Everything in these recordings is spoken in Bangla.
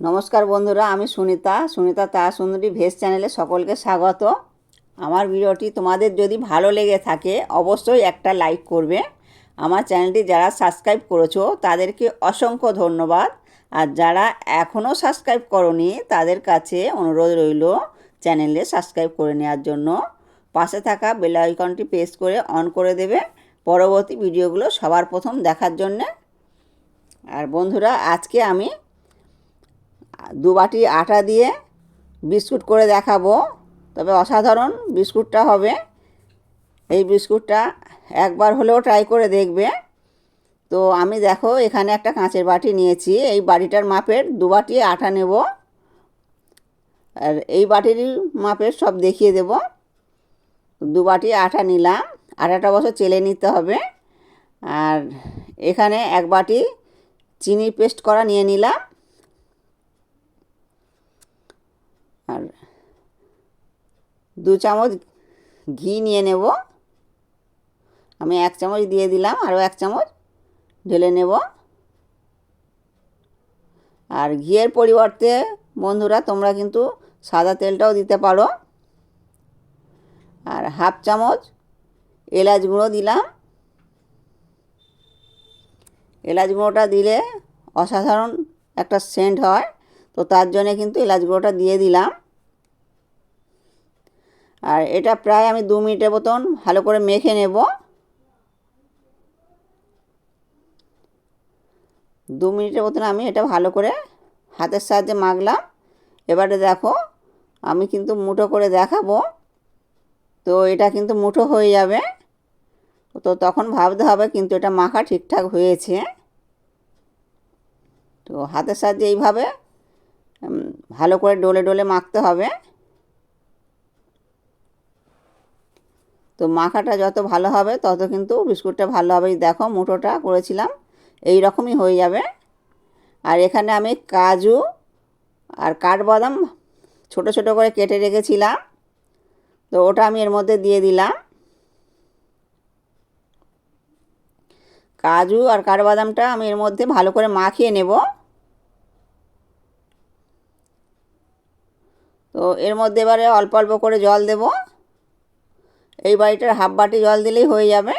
নমস্কার বন্ধুরা, আমি সুনিতা। সুনিতা তা সুন্দরী ভেজ চ্যানেলে সকলকে স্বাগত। আমার ভিডিওটি তোমাদের যদি ভালো লেগে থাকে, অবশ্যই একটা লাইক করবে। আমার চ্যানেলটি যারা সাবস্ক্রাইব করেছ, তাদেরকে অসংখ্য ধন্যবাদ। আর যারা এখনও সাবস্ক্রাইব করনি, তাদের কাছে অনুরোধ রইল চ্যানেলে সাবস্ক্রাইব করে নেওয়ার জন্য। পাশে থাকা বেল আইকনটি প্রেস করে অন করে দেবে পরবর্তী ভিডিওগুলো সবার প্রথম দেখার জন্যে। আর বন্ধুরা, আজকে আমি দু বাটি আটা দিয়ে বিস্কুট করে দেখাবো। তবে অসাধারণ বিস্কুটটা হবে। এই বিস্কুটটা একবার হলেও ট্রাই করে দেখবে। তো আমি দেখো এখানে একটা কাঁচের বাটি নিয়েছি। এই বাটিটার মাপের দু বাটি আটা নেব। আর এই বাটির মাপের সব দেখিয়ে দেব। দু বাটি আটা নিলাম। আটাটা বছর চেলে নিতে হবে। আর এখানে এক বাটি চিনি পেস্ট করা নিয়ে নিলাম। দু চামচ ঘি নিয়ে নেব। আমি এক চামচ দিয়ে দিলাম, আরও এক চামচ ঢেলে নেব। আর ঘিয়ের পরিবর্তে বন্ধুরা, তোমরা কিন্তু সাদা তেলটাও দিতে পারো। আর হাফ চামচ এলাচ গুঁড়ো দিলাম। এলাচ গুঁড়োটা দিলে অসাধারণ একটা সেন্ট হয়। তো তার জন্যে কিন্তু এলাচ গুঁড়োটা দিয়ে দিলাম। আর এটা প্রায় আমি দু মিনিটের মতন ভালো করে মেখে নেব। দু মিনিটের মতন আমি এটা ভালো করে হাতের সাহায্যে মাখলাম। এবারে দেখো, আমি কিন্তু মুঠো করে দেখাবো। তো এটা কিন্তু মুঠো হয়ে যাবে। তো তখন ভাবতে হবে কিন্তু এটা মাখা ঠিকঠাক হয়েছে। তো হাতের সাহায্যে এইভাবে ভালো করে ডলে ডলে মাখতে হবে। তো মাখাটা যত ভালো হবে, তত কিন্তু বিস্কুটটা ভালো হবে। দেখো মুঠোটা করেছিলাম, এই রকমই হয়ে যাবে। আর এখানে আমি কাজু আর কাঠবাদাম ছোট ছোট করে কেটে রেখেছিলাম। তো ওটা আমি এর মধ্যে দিয়ে দিলাম। কাজু আর কাঠবাদামটা আমি এর মধ্যে ভালো করে মাখিয়ে নেব। তো এর মধ্যে এবারে অল্প অল্প করে জল দেব। এই বাড়িটার হাফ বাটি জল দিলেই হয়ে যাবে।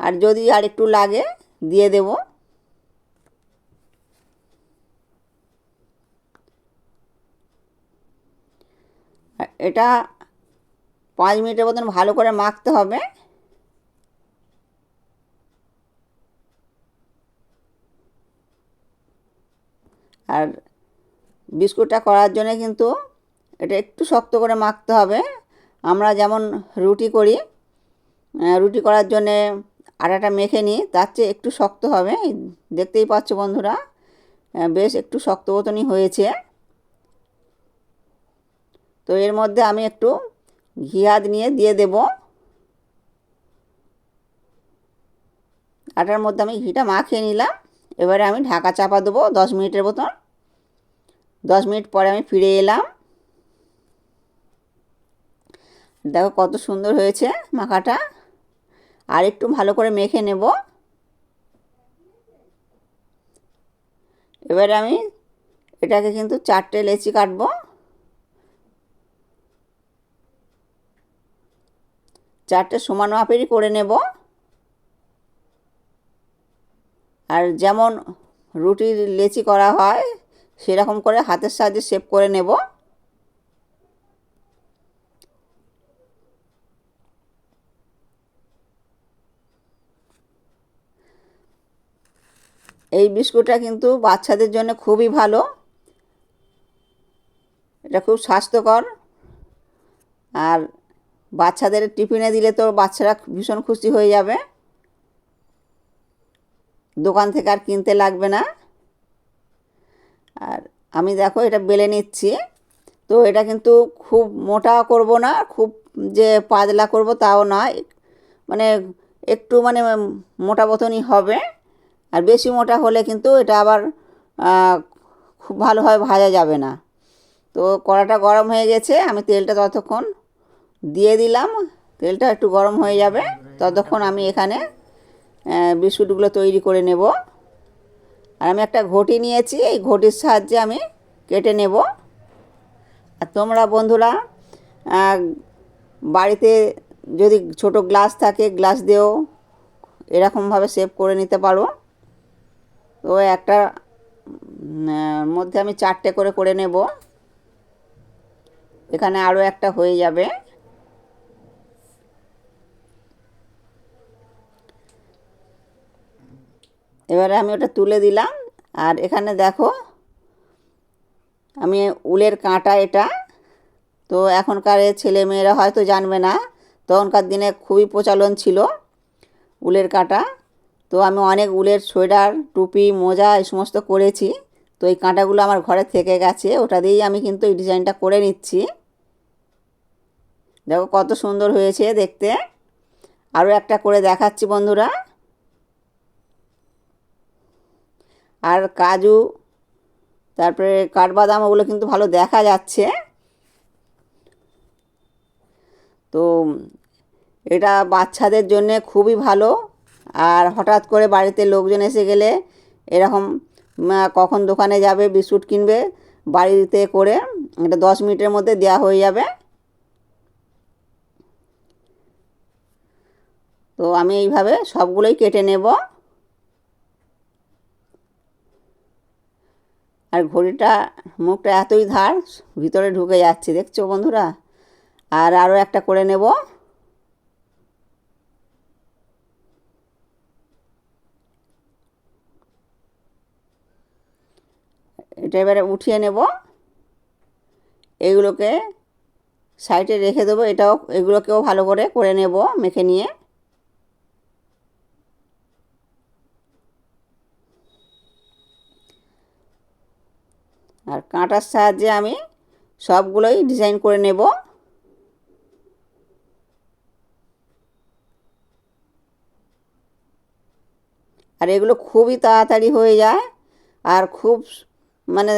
আর যদি আর একটু লাগে, দিয়ে দেব। এটা পাঁচ মিনিটের মতন ভালো করে মাখতে হবে। আর বিস্কুটটা করার জন্য কিন্তু এটা একটু শক্ত করে মাখতে হবে। আমরা যেমন রুটি করি রুটি করার জন্যে আটাটা মেখে নিই, তার চেয়ে একটু শক্ত হবে। দেখতেই পাচ্ছ বন্ধুরা বেশ একটু শক্ত মতনই হয়েছে। তো এর মধ্যে আমি একটু ঘি হাত নিয়ে দিয়ে দেব। আটার মধ্যে আমি ঘিটা মাখিয়ে নিলাম। এবারে আমি ঢাকা চাপা দেবো দশ মিনিটের মতন। দশ মিনিট পরে আমি ফিরে এলাম। দেখো কত সুন্দর হয়েছে মাখাটা। আর একটু ভালো করে মেখে নেব। এবারে আমি এটাকে কিন্তু চারটে লেচি কাটবো। চারটে সমান মাপেরই করে নেব। আর যেমন রুটির লেচি করা হয়, সেরকম করে হাতের সাহায্যে শেপ করে নেব। এই বিস্কুটটা কিন্তু বাচ্চাদের জন্য খুবই ভালো। এটা খুব স্বাস্থ্যকর। আর বাচ্চাদের টিফিনে দিলে তো বাচ্চারা ভীষণ খুশি হয়ে যাবে। দোকান থেকে আর কিনতে লাগবে না। আর আমি দেখো এটা বেলে নিচ্ছি। তো এটা কিন্তু খুব মোটা করব না, খুব যে পাতলা করব তাও নয়। মানে একটু মানে মোটা মতনই হবে। আর বেশি মোটা হলে কিন্তু এটা আবার খুব ভালোভাবে ভাজা যাবে না। তো কড়াটা গরম হয়ে গেছে, আমি তেলটা ততক্ষণ দিয়ে দিলাম। তেলটা একটু গরম হয়ে যাবে, ততক্ষণ আমি এখানে বিস্কুটগুলো তৈরি করে নেব। আর আমি একটা ঘটি নিয়েছি, এই ঘটির সাহায্যে আমি কেটে নেব। আর তোমরা বন্ধুরা বাড়িতে যদি ছোট গ্লাস থাকে, গ্লাস দিয়েও এরকমভাবে সেভ করে নিতে পারো। তো একটা মধ্যে আমি চারটে করে করে নেব। এখানে আরও একটা হয়ে যাবে। এবারে আমি ওটা তুলে দিলাম। আর এখানে দেখো, আমি উলের কাঁটা এটা। তো এখনকার ছেলে মেয়েরা হয়তো জানবে না। তখনকার দিনে খুবই প্রচলন ছিল উলের কাঁটা। তো আমি অনেক উলের সোয়েটার, টুপি, মোজা এই সমস্ত করেছি। তো এই কাঁটাগুলো আমার ঘরে থেকে গেছে, ওটা দিয়েই আমি কিন্তু এই ডিজাইনটা করে নিচ্ছি। দেখো কত সুন্দর হয়েছে দেখতে। আরও একটা করে দেখাচ্ছি বন্ধুরা। আর কাজু, তারপরে কাঠবাদাম, ওগুলো কিন্তু ভালো দেখা যাচ্ছে। তো এটা বাচ্চাদের জন্য খুবই ভালো। আর হঠাৎ করে বাড়িতে লোকজন এসে গেলে এরকম কখন দোকানে যাবে, বিস্কুট কিনবে, বাড়িতে করে এটা দশ মিনিটের মধ্যে দেওয়া হয়ে যাবে। তো আমি এইভাবে সবগুলোই কেটে নেব। আর ঘড়িটা, মুখটা এতই ধার, ভিতরে ঢুকে যাচ্ছে, দেখছ বন্ধুরা? আর আরও একটা করে নেব। এটা এবারে উঠিয়ে নেব। এগুলোকে সাইডে রেখে দেবো। এটাও, এগুলোকেও ভালো করে করে নেব মেখে নিয়ে। আর কাঁটার সাহায্যে আমি সবগুলোই ডিজাইন করে নেব। আর এগুলো খুবই তাড়াতাড়ি হয়ে যায়। আর খুব মানে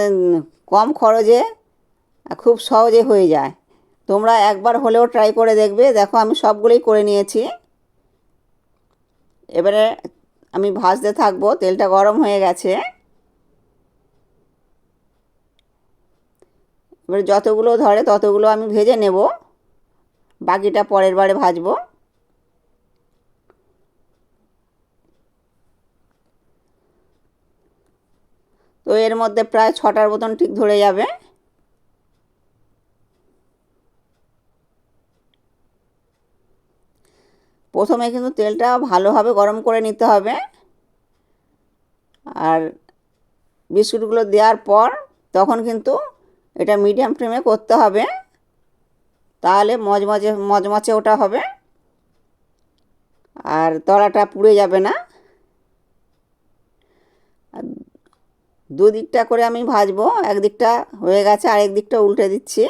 কম খরচে খুব সহজে হয়ে যায়। তোমরা একবার হলেও ট্রাই করে দেখবে। দেখো, আমি সবগুলোই করে নিয়েছি। এবারে আমি ভাজতে থাকব। তেলটা গরম হয়ে গেছে। এবারে যতগুলো ধরে ততগুলো আমি ভেজে নেব। বাকিটা পরের বারে ভাজবো। তো এর মধ্যে প্রায় ছটার মতন ঠিক ধরে যাবে। প্রথমে কিন্তু তেলটা ভালোভাবে গরম করে নিতে হবে। আর বিস্কুটগুলো দেওয়ার পর তখন কিন্তু এটা মিডিয়াম ফ্লেমে করতে হবে। তাহলে মজমজে মজমচে ওটা হবে। আর তলাটা পুড়ে যাবে না আর দুদিকটা করে আমি ভাজবো, একদিকটা হয়ে গেছে আর একদিকটা উল্টে দিচ্ছি।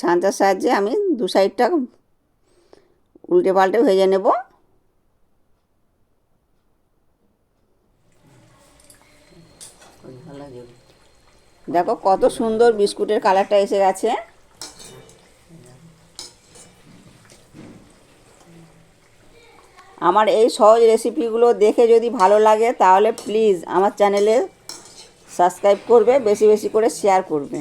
ছাঁচার সাহায্যে আমি দু সাইডটা উল্টে পাল্টে ভেজে নেব। দেখো কত সুন্দর বিস্কুটের কালারটা এসে গেছে। আমার এই সহজ রেসিপিগুলো দেখে যদি ভালো লাগে, তাহলে প্লিজ আমার চ্যানেলে সাবস্ক্রাইব করবে, বেশি বেশি করে শেয়ার করবে।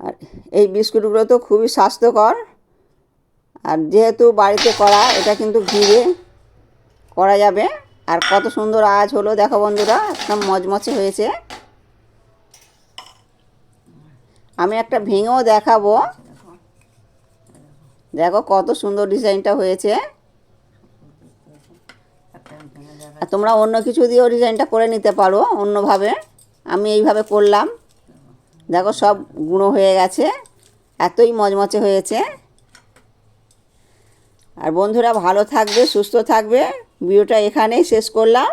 আর এই বিস্কুটগুলো তো খুবই স্বাস্থ্যকর। আর যেহেতু বাড়িতে করা, এটা কিন্তু ঘিরে করা যাবে। আর কত সুন্দর আজ হলো, দেখো বন্ধুরা, একদম মচমচে হয়েছে। আমি একটা ভেঙেও দেখাবো। দেখো কত সুন্দর ডিজাইনটা হয়েছে। আর তোমরা অন্য কিছু দিয়েও ডিজাইনটা করে নিতে পারো অন্যভাবে। আমি এইভাবে করলাম। দেখো সব গুঁড়ো হয়ে গেছে। এতই মজমচে হয়েছে। আর বন্ধুরা ভালো থাকবে, সুস্থ থাকবে। ভিডিওটা এখানেই শেষ করলাম।